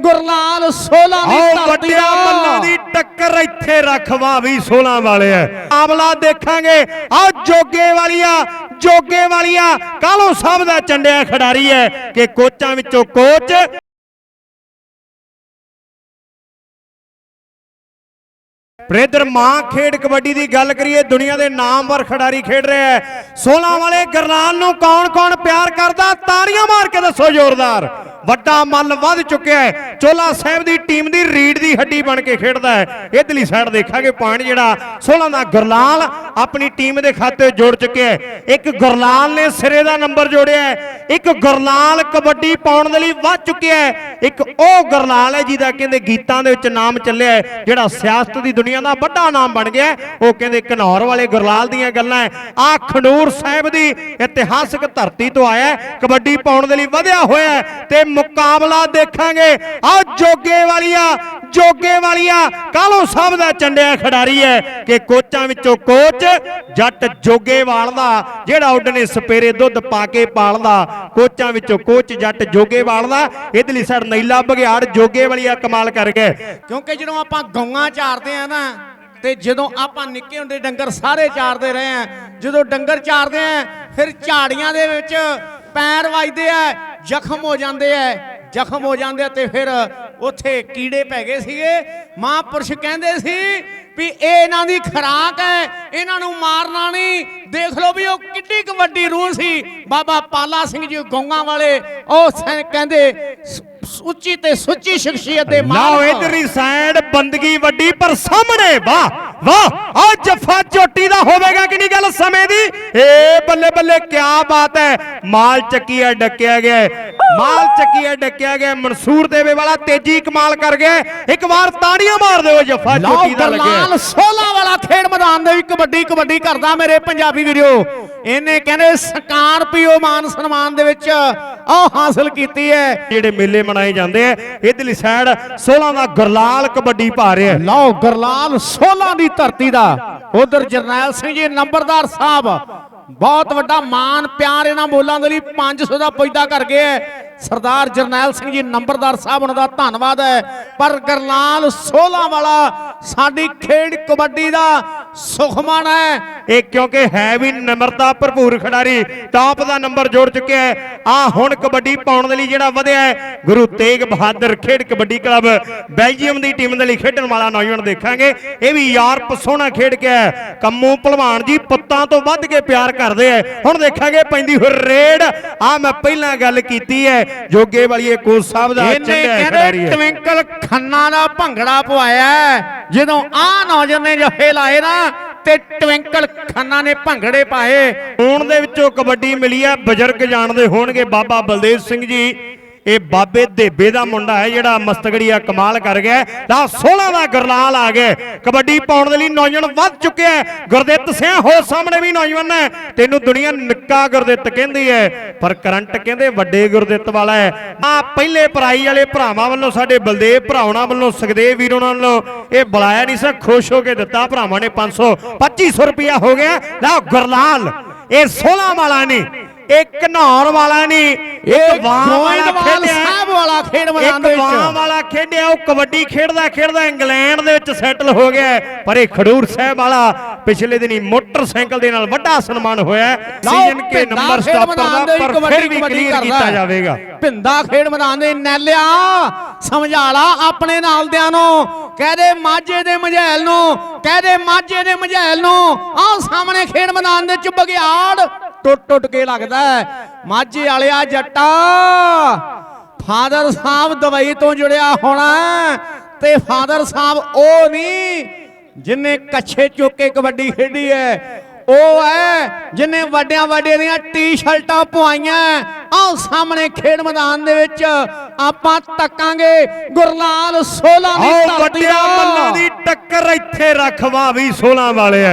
ਗੁਰਲਾਲ 16 ਦੀ ਧਰਤੀ ਵੱਡਿਆ ਮੱਲਾਂ ਦੀ ਟੱਕਰ ਇੱਥੇ ਰਖਵਾ ਵੀ 16 ਵਾਲੇ ਐ। ਆਮਲਾ ਦੇਖਾਂਗੇ। ਆਓ ਜੋਗੇ ਵਾਲੀਆ ਜੋਗੇ ਵਾਲੀਆ। ਕਾਲੋ ਸਾਹਿਬ ਦਾ ਚੰਡਿਆ ਖਿਡਾਰੀ ਐ ਕਿ ਕੋਚਾਂ ਵਿੱਚੋਂ ਕੋਚ ਬ੍ਰਦਰ ਮਾਂ ਖੇਡ ਕਬੱਡੀ ਦੀ ਗੱਲ ਕਰੀਏ, ਦੁਨੀਆ ਦੇ ਨਾਮਵਰ ਖਿਡਾਰੀ ਖੇਡ ਰਿਹਾ ਹੈ। 16 ਵਾਲੇ ਗਰਨਾਲ ਨੂੰ ਕੌਣ-ਕੌਣ ਪਿਆਰ ਕਰਦਾ? ਤਾੜੀਆਂ ਮਾਰ ਕੇ ਦੱਸੋ ਜ਼ੋਰਦਾਰ। ਵੱਡਾ ਮੱਲ ਵੱਧ ਚੁੱਕਿਆ ਹੈ। ਚੋਲਾ ਸਾਹਿਬ ਦੀ ਟੀਮ ਦੀ ਰੀੜ ਦੀ ਹੱਡੀ ਬਣ ਕੇ ਖੇਡਦਾ ਹੈ। ਇਧਰਲੀ ਸਾਈਡ ਦੇਖਾਂਗੇ ਪੁਆਇੰਟ ਜਿਹੜਾ 16 ਦਾ ਗੁਰਲਾਲ ਆਪਣੀ ਟੀਮ ਦੇ ਖਾਤੇ ਜੋੜ ਚੁੱਕਿਆ ਹੈ। ਇੱਕ ਗੁਰਲਾਲ ਨੇ ਸਿਰੇ ਦਾ ਨੰਬਰ ਜੋੜਿਆ ਹੈ। ਇੱਕ ਗੁਰਲਾਲ ਕਬੱਡੀ ਪਾਉਣ ਦੇ ਲਈ ਵੱਧ ਚੁੱਕਿਆ ਹੈ। ਇੱਕ ਉਹ ਗੁਰਲਾਲ ਹੈ ਜਿਹਦਾ ਕਹਿੰਦੇ ਗੀਤਾਂ ਦੇ ਵਿੱਚ ਨਾਮ ਚੱਲਿਆ ਹੈ, ਜਿਹੜਾ ਸਿਆਸਤ ਦੀ ਦੁਨੀਆ ਦਾ ਵੱਡਾ ਨਾਮ ਬਣ ਗਿਆ ਉਹ ਕਹਿੰਦੇ ਘਨੌਰ ਵਾਲੇ ਗੁਰਲਾਲ ਦੀਆਂ ਗੱਲਾਂ ਹੈ। ਆ ਖਡੂਰ ਸਾਹਿਬ ਦੀ ਇਤਿਹਾਸਕ ਧਰਤੀ ਤੋਂ ਆਇਆ ਕਬੱਡੀ ਪਾਉਣ ਦੇ ਲਈ ਵਧਿਆ ਹੋਇਆ ਤੇ ਮੁਕਾਬਲਾ ਦੇਖਾਂਗੇ। ਆ ਜੋਗੇ ਵਾਲੀਆ ਜੋਗੇ ਵਾਲੀਆ ਕਾਲੋ ਸਾਹਿਬ ਦਾ ਚੰਡਿਆ ਖਿਡਾਰੀ ਹੈ ਕਿ ਕੋਚਾਂ ਵਿੱਚੋਂ ਕੋਚ ਜੱਟ ਜੋਗੇਵਾਲ ਦਾ ਜਿਹੜਾ ਉੱਡਨੇ ਸਪੇਰੇ ਦੁੱਧ ਪਾ ਕੇ ਪਾਲਦਾ, ਕੋਚਾਂ ਵਿੱਚੋਂ ਕੋਚ ਜੱਟ ਜੋਗੇਵਾਲ ਦਾ ਲਈ ਸਾਈਡ ਨੈਲਾ ਬਗਿਆੜ ਜੋਗੇ ਵਾਲੀਆ ਕਮਾਲ ਕਰ ਗਏ ਕਿਉਂਕਿ ਜਦੋਂ ਆਪਾਂ ਗਊਆਂ ਚਾਰਦੇ ਆ ਨਾ ਤੇ ਜਦੋਂ ਆਪਾਂ ਨਿੱਕੇ ਹੁੰਦੇ ਡੰਗਰ ਸਾਰੇ ਚਾਰਦੇ ਰਹੇ ਆ। ਜਦੋਂ ਡੰਗਰ ਚਾਰਦੇ ਆ, ਫਿਰ ਝਾੜੀਆਂ ਦੇ ਵਿੱਚ ਪੈਰ ਵੱਜਦੇ ਆ, ਜ਼ਖਮ ਹੋ ਜਾਂਦੇ ਆ, ਜ਼ਖਮ ਹੋ ਜਾਂਦੇ ਤੇ ਫਿਰ ਉੱਥੇ ਕੀੜੇ ਪੈ ਗਏ ਸੀਗੇ। ਮਹਾਂਪੁਰਸ਼ ਕਹਿੰਦੇ ਸੀ ਵੀ ਇਹ ਇਹਨਾਂ ਦੀ ਖਰਾਕ ਹੈ, ਇਹਨਾਂ ਨੂੰ ਮਾਰਨਾ ਨਹੀਂ। ਦੇਖ ਲਓ ਵੀ ਉਹ ਕਿੱਡੀ ਕੁ ਵੱਡੀ ਰੂਹ ਸੀ। ਬਾਬਾ ਪਾਲਾ ਸਿੰਘ ਜੀ ਗੋਂਗਾ ਵਾਲੇ, ਉਹ ਕਹਿੰਦੇ ਉੱਚੀ ਤੇ ਸੁੱਚੀ ਸ਼ਖਸੀਅਤ ਦੇ ਲਓ ਮਾਲਕ ਇਧਰਲੀ ਸਾਈਡ ਬੰਦਗੀ ਵੱਡੀ ਪਰ ਸਾਹਮਣੇ ਵਾਹ। ਵਾਹ ਆ ਜਫਾ ਚੋਟੀ ਦਾ ਹੋਵੇਗਾ ਕਿ ਨਹੀਂ ਗੱਲ ਸਮੇਂ ਦੀ ਏ ਬੱਲੇ ਬੱਲੇ ਕੀ ਬਾਤ ਹੈ ਮਾਲ ਚੱਕੀਆ ਡੱਕਿਆ ਗਿਆ। ਮਾਲ ਚੱਕੀਆ ਡੱਕਿਆ ਗਿਆ। ਮਨਸੂਰ ਦੇਵੇ ਵਾਲਾ ਤੇਜ਼ੀ ਕਮਾਲ ਕਰ ਗਿਆ। ਇੱਕ ਵਾਰ ਤਾੜੀਆਂ ਮਾਰ ਦਿਓ ਜਫਾ ਚੋਟੀ ਦਾ ਲੱਗਿਆ ਗਰਲਾਲ 16 ਵਾਲਾ ਖੇਡ ਮੈਦਾਨ ਦੇ ਵਿੱਚ ਕਬੱਡੀ ਕਬੱਡੀ ਕਰਦਾ ਮੇਰੇ ਪੰਜਾਬੀ ਵੀਰੋ ਇਹਨੇ ਕਹਿੰਦੇ ਸਕਾਰਪੀਓ ਮਾਨ ਸਨਮਾਨ ਦੇ ਵਿੱਚ ਉਹ ਹਾਸਲ ਕੀਤੀ ਹੈ ਜਿਹੜੇ ਮੇਲੇ ਮਨਾਏ ਜਾਂਦੇ ਆ ਇਧਰਲੀ ਸਾਈਡ 16 ਦਾ ਗੁਰਲਾਲ ਕਬੱਡੀ ਪਾ ਰਿਹਾ। ਲਓ ਗਰਲਾਲ 16 ਦੀ ਧਰਤੀ ਦਾ। ਉਧਰ ਜਰਨੈਲ ਸਿੰਘ ਜੀ, ਨੰਬਰਦਾਰ ਸਾਹਿਬ, ਬਹੁਤ ਵੱਡਾ ਮਾਨ ਪਿਆਰ ਇਹਨਾਂ ਬੋਲਾਂ ਦੇ ਲਈ 500 ਦਾ ਪੁੱਜਦਾ ਕਰ ਗਏ ਹੈ ਸਰਦਾਰ ਜਰਨੈਲ ਸਿੰਘ ਜੀ, ਨੰਬਰਦਾਰ ਸਾਹਿਬ, ਉਹਨਾਂ ਦਾ ਧੰਨਵਾਦ ਹੈ ਪਰ ਗਰਲਾਲ 16 ਵਾਲਾ ਸਾਡੀ ਖੇਡ ਕਬੱਡੀ ਦਾ ਸੁਖਮਨ ਹੈ ਇਹ ਕਿਉਂਕਿ ਹੈ ਵੀ ਨਿਮਰਤਾ ਭਰਪੂਰ ਖਿਡਾਰੀ ਟਾਪ ਦਾ ਨੰਬਰ ਜੋੜ ਚੁੱਕਿਆ ਹੈ। ਆ ਹੁਣ ਕਬੱਡੀ ਪਾਉਣ ਦੇ ਲਈ ਜਿਹੜਾ ਵਧਿਆ ਹੈ ਗੁਰੂ ਤੇਗ ਬਹਾਦਰ ਖੇਡ ਕਬੱਡੀ ਕਲੱਬ ਬੈਲਜੀਅਮ ਦੀ ਟੀਮ ਦੇ ਲਈ ਖੇਡਣ ਵਾਲਾ ਨੌਜਵਾਨ ਦੇਖਾਂਗੇ। ਇਹ ਵੀ ਯਾਰ ਪਸੋਣਾ ਖੇਡ ਕੇ ਹੈ। ਕੰਮੂ ਭਲਵਾਨ ਜੀ ਪੁੱਤਾਂ ਤੋਂ ਵੱਧ ਕੇ ਪਿਆਰ ਕਰਦੇ ਹੈ। ਹੁਣ ਦੇਖਾਂਗੇ ਪੈਂਦੀ ਹੋਈ ਰੇਡ। ਆ ਮੈਂ ਪਹਿਲਾਂ ਗੱਲ ਕੀਤੀ ਹੈ ਜੋਗੇ ਵਾਲੀਏ ਕੋਚ ਸਾਹਿਬ ਦਾ ਚੰਗਾ ਖਿਡਾਰੀ ਟਵਿੰਕਲ ਖੰਨਾ ਦਾ ਭੰਗੜਾ ਪਵਾਇਆ। ਜਦੋਂ ਆ ਨੌਜਵਾਨ ਨੇ ਜਫੇ ਲਾਏ ਨਾ ਤੇ ਟਵਿੰਕਲ ਖੰਨਾ ਨੇ ਭੰਗੜੇ ਪਾਏ। ਹੋਣ ਦੇ ਵਿੱਚੋਂ ਕਬੱਡੀ ਮਿਲੀ ਹੈ ਬਜ਼ੁਰਗ ਜਾਣਦੇ ਹੋਣਗੇ ਬਾਬਾ ਬਲਦੇਵ ਸਿੰਘ ਜੀ। ਇਹ ਬਾਬੇ ਦੇਬੇ ਦਾ ਮੁੰਡਾ ਹੈ ਜਿਹੜਾ ਮਸਤਗੜੀਆ ਕਮਾਲ ਕਰ ਗਿਆ ਲਾ 16 ਦਾ ਗੁਰਲਾਲ ਆ ਗਿਆ ਕਬੱਡੀ ਪਾਉਣ ਦੇ ਲਈ ਨੌਜਵਾਨ ਵੱਧ ਚੁੱਕਿਆ ਗੁਰਦਿੱਤ ਸਿੰਘ ਹੋ ਸਾਹਮਣੇ ਵੀ ਨੌਜਵਾਨ ਹੈ ਤੈਨੂੰ ਦੁਨੀਆ ਨਿੱਕਾ ਗੁਰਦਿੱਤ ਕਹਿੰਦੀ ਹੈ, ਪਰ ਕਰੰਟ ਕਹਿੰਦੇ ਵੱਡੇ ਗੁਰਦਿੱਤ ਵਾਲਾ ਹੈ। ਆ ਪਹਿਲੇ ਪਰਾਈ ਵਾਲੇ ਭਰਾਵਾਂ ਵੱਲੋਂ, ਸਾਡੇ ਬਲਦੇਵ ਭਰਾਵਾਂ ਵੱਲੋਂ, ਸੁਖਦੇਵ ਵੀਰ ਉਹਨਾਂ ਵੱਲੋਂ ਇਹ ਬੁਲਾਇਆ ਨਹੀਂ ਸੀ। ਖੁਸ਼ ਹੋ ਕੇ ਦਿੱਤਾ ਭਰਾਵਾਂ ਨੇ 500 2500 ਰੁਪਇਆ ਹੋ ਗਿਆ। ਲਾ ਗੁਰਲਾਲ, ਇਹ 16 ਵਾਲਾ ਨਹੀਂ। ਇਹ ਘਨੌਰ ਵਾਲਾ ਨਹੀਂ ਇਹ ਵਾਂ ਵਾਲਾ ਗੋਇੰਦਵਾਲ ਖੇਡਿਆ ਸਾਹਿਬ ਵਾਲਾ ਖੇਡ ਮੈਦਾਨ ਦੇ ਇੱਕ ਵਾਂ ਵਿੱਚ ਵਾਲਾ ਖੇਡਿਆ ਉਹ ਕਬੱਡੀ ਖੇਡਦਾ ਖੇਡਦਾ ਇੰਗਲੈਂਡ ਦੇ ਵਿੱਚ ਸੈਟਲ ਹੋ ਗਿਆ। ਪਰ ਇਹ ਖਡੂਰ ਸਾਹਿਬ ਵਾਲਾ ਪਿਛਲੇ ਦਿਨੀ ਮੋਟਰਸਾਈਕਲ ਦੇ ਨਾਲ ਵੱਡਾ ਸਨਮਾਨ ਹੋਇਆ। ਸੀਜ਼ਨ ਕੇ ਨੰਬਰ ਸਟਾਪਰ ਦਾ ਵਿੱਚ ਪਰ ਫਿਰ ਵੀ ਕਲੀਅਰ ਕੀਤਾ। ਜਾਵੇਗਾ ਭਿੰਦਾ ਖੇਡ ਮੈਦਾਨ ਦੇ ਨੈਲਿਆ ਸਮਝਾ ਲਾ ਆਪਣੇ ਨਾਲਦਿਆਂ ਨੂੰ ਕਹਿ ਦੇ ਮਾਝੇ ਦੇ ਮਝੈਲ ਨੂੰ ਕਹਿ ਦੇ ਮਾਝੇ ਦੇ ਮਝੈਲ ਨੂੰ ਆਹ ਸਾਹਮਣੇ ਖੇਡ ਮੈਦਾਨ ਦੇ ਚ ਬਗਿਆੜ ਟੁੱਟ ਟੁੱਟ ਕੇ ਲੱਗਦਾ ਹੈ। ਮਾਝੇ ਵਾਲਿਆ ਜੱਟਾ। ਫਾਦਰ ਸਾਹਿਬ ਦਵਾਈ ਤੋਂ ਜੁੜਿਆ ਹੋਣਾ ਤੇ ਫਾਦਰ ਸਾਹਿਬ ਉਹ ਨਹੀਂ ਜਿਨੇ ਕੱਛੇ ਚੁੱਕ ਕੇ ਕਬੱਡੀ ਖੇਡੀ ਹੈ। ਉਹ ਹੈ ਜਿਨੇ ਵੱਡਿਆਂ ਵੱਡਿਆਂ ਦੀਆਂ ਟੀ-ਸ਼ਰਟਾਂ ਪਵਾਈਆਂ ਆਹ ਸਾਹਮਣੇ ਖੇਡ ਮੈਦਾਨ ਦੇ ਵਿੱਚ ਆਪਾਂ ਤੱਕਾਂਗੇ ਗੁਰਲਾਲ 16 ਦੀ ਧਰਤੀ ਵੱਡਿਆ ਮੱਲਾਂ ਦੀ ਟੱਕਰ ਇੱਥੇ ਰਖਵਾ ਵੀ 16 ਵਾਲੇ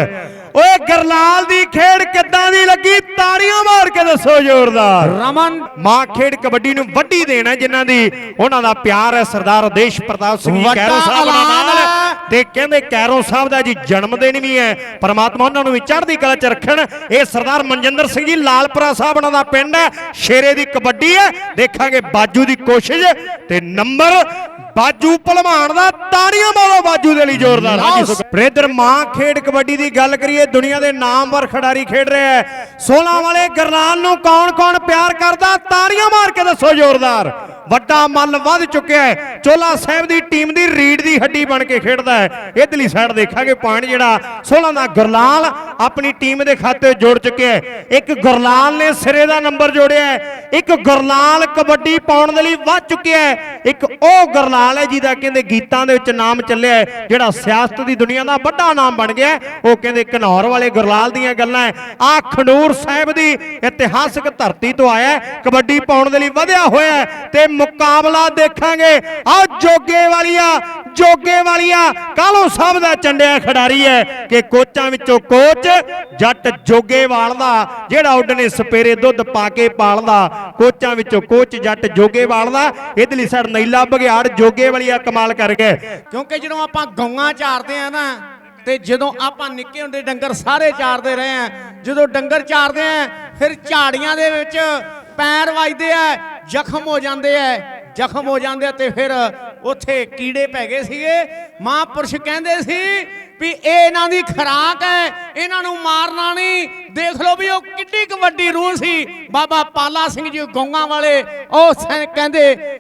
ਓਏ ਗਰਲਾਲ ਦੀ ਖੇਡ ਕਿੱਦਾਂ ਦੀ ਲੱਗੀ? ਤਾੜੀਆਂ ਮਾਰ ਕੇ ਦੱਸੋ ਜ਼ੋਰਦਾਰ। ਰਮਨ। ਮਾਂ ਖੇਡ ਕਬੱਡੀ ਨੂੰ ਵੱਡੀ ਦੇਣ ਹੈ ਜਿਨ੍ਹਾਂ ਦੀ ਉਹਨਾਂ ਦਾ ਪਿਆਰ ਹੈ ਸਰਦਾਰ ਦੇਸ਼ ਪ੍ਰਤਾਪ ਸਿੰਘ ਕੈਰੋ ਸਾਹਿਬ ਦਾ ਨਾਲ। ਤੇ ਕਹਿੰਦੇ ਕੈਰੋ ਸਾਹਿਬ ਦਾ ਜੀ ਜਨਮ ਦਿਨ ਵੀ ਹੈ ਪਰਮਾਤਮਾ ਉਹਨਾਂ ਨੂੰ ਵੀ ਚੜ੍ਹਦੀ ਕਲਾ 'ਚ ਰੱਖਣ। ਇਹ ਸਰਦਾਰ ਮਨਜਿੰਦਰ ਸਿੰਘ ਜੀ ਲਾਲਪੁਰਾ ਸਾਹਿਬ ਉਹਨਾਂ ਦਾ ਪਿੰਡ ਹੈ ਸ਼ੇਰੇ ਦੀ ਕਬੱਡੀ ਹੈ। ਦੇਖਾਂਗੇ ਬਾਜੂ ਦੀ ਕੋਸ਼ਿਸ਼ ਤੇ ਨੰਬਰ ਬਾਜੂ ਭਲਵਾਨ ਦਾ ਤਾੜੀਆਂ ਮਾਰੋ ਬਾਜੂ ਦੇ ਲਈ ਜ਼ੋਰਦਾਰ। ਬ੍ਰਿਦਰ ਮਾਂ ਖੇਡ ਕਬੱਡੀ ਦੀ ਗੱਲ ਕਰੀਏ ਦੁਨੀਆ ਦੇ ਨਾਮਵਰ ਖਿਡਾਰੀ ਖੇਡ ਰਿਹਾ ਹੈ। 16 ਵਾਲੇ ਗਰਨਾਲ ਨੂੰ ਕੌਣ-ਕੌਣ ਪਿਆਰ ਕਰਦਾ? ਤਾੜੀਆਂ ਮਾਰ ਕੇ ਦੱਸੋ ਜ਼ੋਰਦਾਰ। ਵੱਡਾ ਮੱਲ ਵੱਧ ਚੁੱਕਿਆ ਹੈ। ਚੋਲਾ ਸਾਹਿਬ ਦੀ ਟੀਮ ਦੀ ਰੀੜ ਦੀ ਹੱਡੀ ਬਣ ਕੇ ਖੇਡਦਾ ਹੈ। ਇਧਰਲੀ ਸਾਈਡ ਦੇਖਾਂਗੇ ਪੁਆਇੰਟ ਜਿਹੜਾ 16 ਦਾ ਗੁਰਲਾਲ ਆਪਣੀ ਟੀਮ ਦੇ ਖਾਤੇ ਜੋੜ ਚੁੱਕਿਆ ਹੈ। ਇੱਕ ਗੁਰਲਾਲ ਨੇ ਸਿਰੇ ਦਾ ਨੰਬਰ ਜੋੜਿਆ ਹੈ। ਇੱਕ ਗੁਰਲਾਲ ਕਬੱਡੀ ਪਾਉਣ ਦੇ ਲਈ ਵੱਧ ਚੁੱਕਿਆ ਹੈ। ਇੱਕ ਉਹ ਗੁਰਲਾਲ ਹੈ ਜਿਹਦਾ ਕਹਿੰਦੇ ਗੀਤਾਂ ਦੇ ਵਿੱਚ ਨਾਮ ਚੱਲਿਆ ਹੈ, ਜਿਹੜਾ ਸਿਆਸਤ ਦੀ ਦੁਨੀਆ ਦਾ ਵੱਡਾ ਨਾਮ ਬਣ ਗਿਆ ਉਹ ਕਹਿੰਦੇ ਘਨੌਰ ਵਾਲੇ ਗੁਰਲਾਲ ਦੀਆਂ ਗੱਲਾਂ ਹੈ। ਆ ਖੰਡੂਰ ਸਾਹਿਬ ਦੀ ਇਤਿਹਾਸਕ ਧਰਤੀ ਤੋਂ ਆਇਆ ਕਬੱਡੀ ਪਾਉਣ ਦੇ ਲਈ ਵਧਿਆ ਹੋਇਆ ਤੇ ਮੁਕਾਬਲਾ ਦੇਖਾਂਗੇ। ਆ ਜੋਗੇ ਵਾਲੀਆ ਜੋਗੇ ਵਾਲੀਆ ਕਾਲੋ ਸਾਹਿਬ ਦਾ ਚੰਡਿਆ ਖਿਡਾਰੀ ਹੈ ਕਿ ਕੋਚਾਂ ਵਿੱਚੋਂ ਕੋਚ ਜੱਟ ਜੋਗੇਵਾਲ ਦਾ ਜਿਹੜਾ ਉੱਡਨੇ ਸਪੇਰੇ ਦੁੱਧ ਪਾ ਕੇ ਪਾਲਦਾ। ਕੋਚਾਂ ਵਿੱਚੋਂ ਕੋਚ ਜੱਟ ਜੋਗੇਵਾਲ ਦਾ ਇਧਰਲੀ ਸਾਈਡ ਨੈਲਾ ਬਗਿਆੜ ਜੋਗੇ ਵਾਲੀਆ ਕਮਾਲ ਕਰ ਗਏ ਕਿਉਂਕਿ ਜਦੋਂ ਆਪਾਂ ਗਊਆਂ ਚਾਰਦੇ ਆ ਨਾ, ਤੇ ਜਦੋਂ ਆਪਾਂ ਨਿੱਕੇ ਹੁੰਦੇ ਡੰਗਰ ਸਾਰੇ ਚਾਰਦੇ ਰਹੇ ਆ, ਜਦੋਂ ਡੰਗਰ ਚਾਰਦੇ ਆ, ਫਿਰ ਝਾੜੀਆਂ ਦੇ ਵਿੱਚ ਪੈਰ ਵੱਜਦੇ ਆ ਜ਼ਖਮ ਹੋ ਜਾਂਦੇ ਆ ਜ਼ਖਮ ਹੋ ਜਾਂਦੇ ਤੇ ਫਿਰ ਉੱਥੇ ਕੀੜੇ ਪੈ ਗਏ ਸੀਗੇ। ਮਹਾਂਪੁਰਸ਼ ਕਹਿੰਦੇ ਸੀ ਵੀ ਇਹ ਇਹਨਾਂ ਦੀ ਖਰਾਕ ਹੈ ਇਹਨਾਂ ਨੂੰ ਮਾਰਨਾ ਨਹੀਂ। ਦੇਖ ਲਓ ਵੀ ਉਹ ਕਿੱਡੀ ਕੁ ਵੱਡੀ ਰੂਹ ਸੀ। ਬਾਬਾ ਪਾਲਾ ਸਿੰਘ ਜੀ ਗਊਆਂ ਵਾਲੇ, ਉਹ ਕਹਿੰਦੇ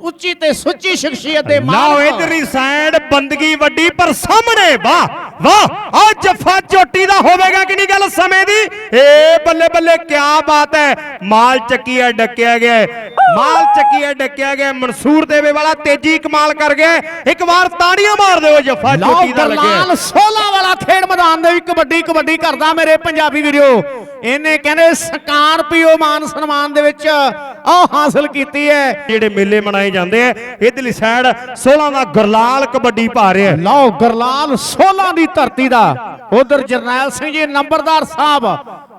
ਉੱਚੀ ਤੇ ਸੁੱਚੀ ਸ਼ਖਸੀਅਤ ਦੇ ਲਓ ਇਧਰਲੀ ਸਾਈਡ, ਬੰਦਗੀ ਵੱਡੀ ਪਰ ਸਾਹਮਣੇ। ਵਾਹ ਵਾਹ, ਆ ਜੱਫਾ ਚੋਟੀ ਦਾ ਹੋਵੇਗਾ ਕਿ ਨਹੀਂ ਗੱਲ ਸਮੇਂ ਦੀ ਏ ਬੱਲੇ ਬੱਲੇ ਕੀ ਬਾਤ ਹੈ ਮਾਲ ਚੱਕੀਆ ਡੱਕਿਆ ਗਿਆ। ਮਾਲ ਚੱਕੀਆ ਡੱਕਿਆ ਗਿਆ। ਮਨਸੂਰ ਦੇਵੇ ਵਾਲਾ ਤੇਜੀ ਕਮਾਲ ਕਰ ਗਿਆ। ਇੱਕ ਵਾਰ ਤਾੜੀਆਂ ਮਾਰ ਦਿਓ ਜੱਫਾ ਚੋਟੀ ਦਾ ਲੱਗਿਆ। ਗਰਲਾਲ 16 ਵਾਲਾ ਖੇਡ ਮੈਦਾਨ ਦੇ ਵਿੱਚ ਕਬੱਡੀ ਕਬੱਡੀ ਕਰਦਾ ਮੇਰੇ ਪੰਜਾਬੀ ਵੀਰੋ ਇਹਨੇ ਕਹਿੰਦੇ ਸਕਾਰਪੀਓ ਮਾਨ ਸਨਮਾਨ ਦੇ ਵਿੱਚ ਉਹ ਹਾਸਲ ਕੀਤੀ ਹੈ। ਜਿਹੜੇ ਮੇਲੇ ਮਨਾਏ ਜਾਂਦੇ ਆ, ਇਧਰਲੀ ਸਾਈਡ 16 ਦਾ ਗੁਰਲਾਲ ਕਬੱਡੀ ਪਾ ਰਿਹਾ ਲਓ, ਗਰਲਾਲ 16 ਦੀ ਧਰਤੀ ਦਾ। ਉਧਰ ਜਰਨੈਲ ਸਿੰਘ ਜੀ, ਨੰਬਰਦਾਰ ਸਾਹਿਬ,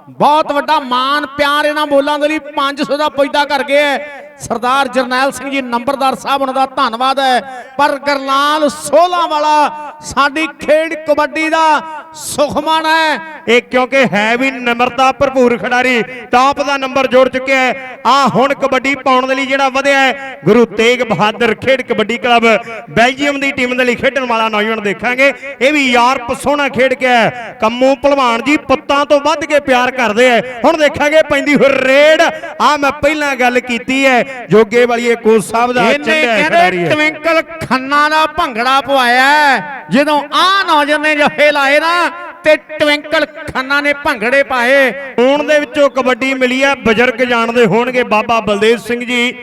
ਬਹੁਤ ਵੱਡਾ ਮਾਨ ਪਿਆਰ ਇਹਨਾਂ ਬੋਲਾਂ ਦੇ ਲਈ 500 ਦਾ ਪੁੱਜਦਾ ਕਰ ਗਏ ਹੈ। ਸਰਦਾਰ ਜਰਨੈਲ ਸਿੰਘ ਜੀ, ਨੰਬਰਦਾਰ ਸਾਹਿਬ, ਉਹਨਾਂ ਦਾ ਧੰਨਵਾਦ ਹੈ। ਪਰ ਗਰਲਾਲ 16 ਵਾਲਾ ਸਾਡੀ ਖੇਡ ਕਬੱਡੀ ਦਾ ਸੁਖਮਨ ਹੈ। ਇਹ ਕਿਉਂਕਿ ਹੈ ਵੀ ਨਿਮਰਤਾ ਭਰਪੂਰ ਖਿਡਾਰੀ ਟਾਪ ਦਾ ਨੰਬਰ ਜੋੜ ਚੁੱਕਿਆ ਹੈ ਆ ਹੁਣ ਕਬੱਡੀ ਪਾਉਣ ਦੇ ਲਈ ਜਿਹੜਾ ਵਧਿਆ ਹੈ ਗੁਰੂ ਤੇਗ ਬਹਾਦਰ ਖੇਡ ਕਬੱਡੀ ਕਲੱਬ ਬੈਲਜੀਅਮ ਦੀ ਟੀਮ ਦੇ ਲਈ ਖੇਡਣ ਵਾਲਾ ਨੌਜਵਾਨ ਦੇਖਾਂਗੇ। ਇਹ ਵੀ ਯਾਰਪ ਸੋਹਣਾ ਖੇਡ ਕੇ ਆਇਆ ਕੰਮੂ ਭਲਵਾਨ ਜੀ ਪੁੱਤਾਂ ਤੋਂ ਵੱਧ ਕੇ ਪਿਆਰ ਕਰਦੇ ਆ। ਹੁਣ ਦੇਖਾਂਗੇ ਪੈਂਦੀ ਹੋਈ ਰੇਡ। ਆ ਮੈਂ ਪਹਿਲਾਂ ਗੱਲ ਕੀਤੀ ਹੈ ਜੋਗੇ ਵਾਲੀਏ ਕੋਚ ਸਾਹਿਬ ਦਾ ਚੰਗਾ ਖਿਡਾਰੀ ਟਵਿੰਕਲ ਖੰਨਾ ਦਾ ਭੰਗੜਾ ਪਵਾਇਆ। ਜਦੋਂ ਆ ਨੌਜਵਾਨ ਨੇ ਜਫੇ ਲਾਏ ਨਾ ਤੇ ਟਵਿੰਕਲ ਖੰਨਾ ਨੇ ਭੰਗੜੇ ਪਾਏ। ਹੋਣ ਦੇ ਵਿੱਚੋਂ ਕਬੱਡੀ ਮਿਲੀ ਹੈ ਬਜ਼ੁਰਗ ਜਾਣਦੇ ਹੋਣਗੇ ਬਾਬਾ ਬਲਦੇਵ ਸਿੰਘ ਜੀ।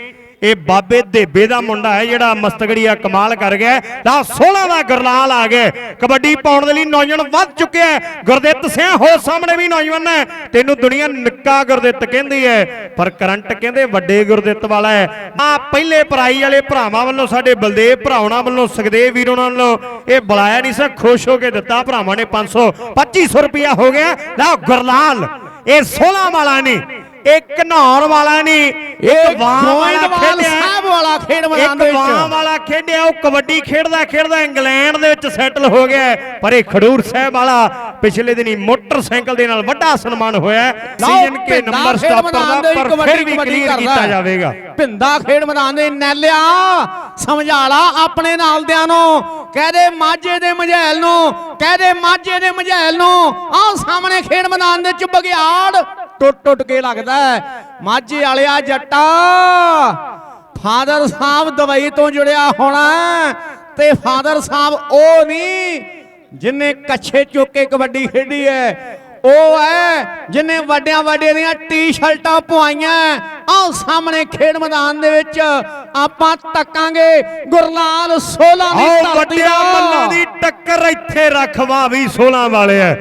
ਇਹ ਬਾਬੇ ਦੇਬੇ ਦਾ ਮੁੰਡਾ ਹੈ ਜਿਹੜਾ ਮਸਤਗੜੀਆ ਕਮਾਲ ਕਰ ਗਿਆ ਦਾ 16 ਦਾ ਗਰਲਾਲ ਆ ਗਿਆ ਕਬੱਡੀ ਪਾਉਣ ਦੇ ਲਈ ਨੌਜਵਾਨ ਵੱਧ ਚੁੱਕਿਆ ਗੁਰਦਿੱਤ ਸਿੰਘ ਹੋ ਸਾਹਮਣੇ ਵੀ ਨੌਜਵਾਨ ਹੈ। ਤੈਨੂੰ ਦੁਨੀਆ ਨਿੱਕਾ ਗੁਰਦਿੱਤ ਕਹਿੰਦੀ ਹੈ, ਪਰ ਕਰੰਟ ਕਹਿੰਦੇ ਵੱਡੇ ਗੁਰਦਿੱਤ ਵਾਲਾ ਹੈ। ਆ ਪਹਿਲੇ ਪਰਾਈ ਵਾਲੇ ਭਰਾਵਾਂ ਵੱਲੋਂ, ਸਾਡੇ ਬਲਦੇਵ ਭਰਾਉਣਾ ਵੱਲੋਂ, ਸੁਖਦੇਵ ਵੀਰ ਉਹਨਾਂ ਵੱਲੋਂ ਇਹ ਬੁਲਾਇਆ ਨਹੀਂ ਸੀ। ਖੁਸ਼ ਹੋ ਕੇ ਦਿੱਤਾ ਭਰਾਵਾਂ ਨੇ 500 2500 ਰੁਪਇਆ ਹੋ ਗਿਆ। ਲਓ ਗੁਰਲਾਲ ਇਹ 16 ਵਾਲਾ ਨਹੀਂ। ਇੱਕ ਘਨੌਰ ਵਾਲਾ ਨਹੀਂ ਇਹ ਵਾਂ ਵਾਲਾ ਗੋਇੰਦਵਾਲ ਖੇਡਿਆ ਸਾਹਿਬ ਵਾਲਾ ਖੇਡ ਮੈਦਾਨ ਦੇ ਇੱਕ ਵਾਂ ਵਿੱਚ ਵਾਲਾ ਖੇਡਿਆ ਉਹ ਕਬੱਡੀ ਖੇਡਦਾ ਖੇਡਦਾ ਇੰਗਲੈਂਡ ਦੇ ਵਿੱਚ ਸੈਟਲ ਹੋ ਗਿਆ। ਪਰ ਇਹ ਖਡੂਰ ਸਾਹਿਬ ਵਾਲਾ ਪਿਛਲੇ ਦਿਨੀ ਮੋਟਰਸਾਈਕਲ ਦੇ ਨਾਲ ਵੱਡਾ ਸਨਮਾਨ ਹੋਇਆ। ਸੀਜ਼ਨ ਕੇ ਨੰਬਰ ਸਟਾਪਰ ਦਾ ਪਰ ਫਿਰ ਵੀ ਕਲੀਅਰ ਕੀਤਾ। ਜਾਵੇਗਾ ਭਿੰਦਾ ਖੇਡ ਮੈਦਾਨ ਦੇ ਨੈਲਿਆ ਸਮਝਾ ਲਾ ਆਪਣੇ ਨਾਲਦਿਆਂ ਨੂੰ ਕਹਿ ਦੇ ਮਾਝੇ ਦੇ ਮਝੈਲ ਨੂੰ ਕਹਿ ਦੇ ਮਾਝੇ ਦੇ ਮਝੈਲ ਨੂੰ ਆਹ ਸਾਹਮਣੇ ਖੇਡ ਮੈਦਾਨ ਦੇ ਚ ਬਗਿਆੜ ਟੁੱਟ ਟੁੱਟ ਕੇ ਲੱਗਦਾ। ਮਾਝੇ ਵਾਲਿਆ ਜੱਟਾ ਫਾਦਰ ਸਾਹਿਬ ਦਵਾਈ ਤੋਂ ਜੁੜਿਆ ਹੋਣਾ ਤੇ ਫਾਦਰ ਸਾਹਿਬ ਉਹ ਨਹੀਂ ਜਿਨੇ ਕੱਛੇ ਚੁੱਕ ਕੇ ਕਬੱਡੀ ਖੇਡੀ ਹੈ। ਉਹ ਹੈ ਜਿਨੇ ਵੱਡਿਆਂ ਵੱਡੇ ਦੀਆਂ ਟੀ-ਸ਼ਰਟਾਂ ਪਵਾਈਆਂ ਆਹ ਸਾਹਮਣੇ ਖੇਡ ਮੈਦਾਨ ਦੇ ਵਿੱਚ ਆਪਾਂ ਤੱਕਾਂਗੇ ਗੁਰਲਾਲ 16 ਦੀ ਧਰਤੀ ਮੱਲਾਂ ਦੀ ਟੱਕਰ ਇੱਥੇ ਰਖਵਾ ਵੀ 16 ਵਾਲੇ ਐ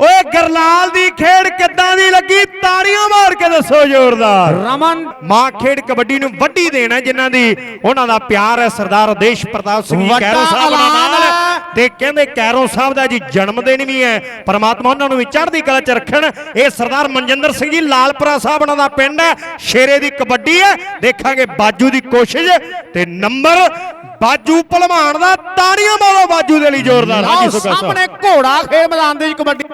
ਓਏ ਗਰਲਾਲ ਦੀ ਖੇਡ ਕਿੱਦਾਂ ਦੀ ਲੱਗੀ? ਤਾੜੀਆਂ ਮਾਰ ਕੇ ਦੱਸੋ ਜ਼ੋਰਦਾਰ। ਰਮਨ। ਮਾਂ ਖੇਡ ਕਬੱਡੀ ਨੂੰ ਵੱਡੀ ਦੇਣ ਹੈ ਜਿਨ੍ਹਾਂ ਦੀ ਉਹਨਾਂ ਦਾ ਪਿਆਰ ਹੈ ਸਰਦਾਰ ਦੇਸ਼ ਪ੍ਰਤਾਪ ਸਿੰਘ ਕੈਰੋ ਸਾਹਿਬ ਐਲਾਨ ਨਾਲ। ਹੈ। ਤੇ ਕਹਿੰਦੇ ਕੈਰੋਂ ਸਾਹਿਬ ਦਾ ਜੀ ਜਨਮ ਦਿਨ ਵੀ ਹੈ ਪਰਮਾਤਮਾ ਉਹਨਾਂ ਨੂੰ ਵੀ ਚੜ੍ਹਦੀ ਕਲਾ 'ਚ ਰੱਖਣ। ਇਹ ਸਰਦਾਰ ਮਨਜਿੰਦਰ ਸਿੰਘ ਜੀ ਲਾਲਪੁਰਾ ਸਾਹਿਬ ਉਹਨਾਂ ਦਾ ਪਿੰਡ ਹੈ ਸ਼ੇਰੇ ਦੀ ਕਬੱਡੀ ਹੈ। ਦੇਖਾਂਗੇ ਬਾਜੂ ਦੀ ਕੋਸ਼ਿਸ਼ ਤੇ ਨੰਬਰ। ਬਾਜੂ ਭਲਵਾਨ ਦਾ ਤਾੜੀਆਂ ਮਾਰੋ ਬਾਜੂ ਦੇ ਲਈ ਜ਼ੋਰਦਾਰ। ਸਾਹਮਣੇ ਘੋੜਾ ਖੇਡ ਮੈਦਾਨ ਦੇ ਵਿੱਚ ਕਬੱਡੀ